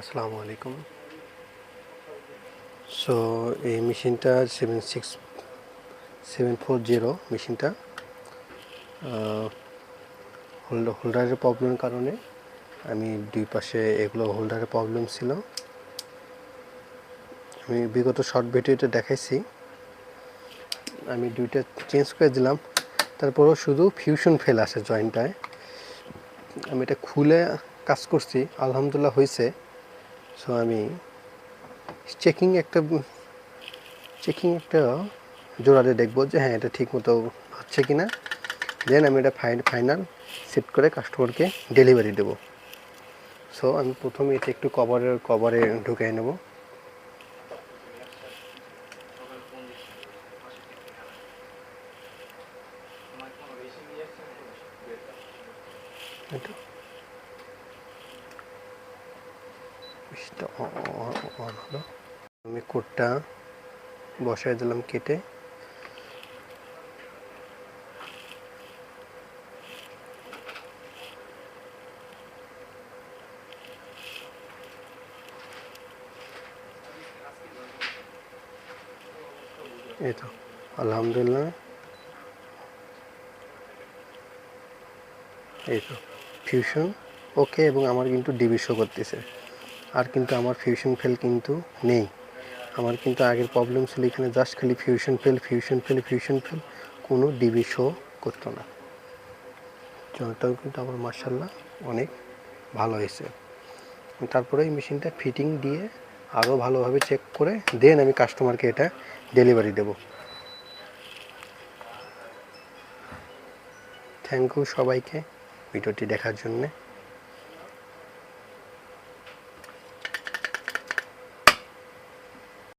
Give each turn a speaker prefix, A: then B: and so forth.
A: আসসালামু আলাইকুম। সো এই মেশিনটা seven six seven four zero মেশিনটা হোল্ডার হোল্ডারের প্রবলেমের কারণে আমি দুই পাশে এগুলো হোল্ডারের প্রবলেম ছিল। আমি বিগত শর্ট ভিডিওতে দেখাইছি। আমি দুইটা চেঞ্জ করে দিলাম। তারপরেও শুধু ফিউশন ফেল আসে জয়েন্টটায় আমি এটা খুলে কাজ করছি। আলহামদুলিল্লাহ হয়েছে। সো আমি চেকিং একটা চেকিং একটা জোড়াতে দেখব যে হ্যাঁ এটা ঠিক মতো হচ্ছে কি না দেন আমি এটা ফাইন ফাইনাল সেট করে কাস্টমারকে ডেলিভারি দেবো। সো আমি প্রথমে এটা একটু কভারের, কভারে ঢুকিয়ে নেব। এটা আমি কোডটা বসাই দিলাম কেটে। এই তো, আলহামদুলিল্লাহ। এই তো ফিউশন ওকে, এবং আমার কিন্তু ডিবি শো করতেছে। আর কিন্তু আমার ফিউশন ফেল কিন্তু নেই। আমার কিন্তু আগের প্রবলেম ছিল এখানে জাস্ট খালি fusion fail fusion fail fusion fail কোনো ডিবি শো করতো না। জলটাও কিন্তু আমার মার্শাল্লাহ অনেক ভালো হয়েছে। তারপরে এই মেশিনটা ফিটিং দিয়ে আরও ভালোভাবে চেক করে দেন আমি কাস্টমারকে এটা ডেলিভারি দেব। থ্যাংক ইউ সবাইকে ভিডিওটি দেখার জন্যে।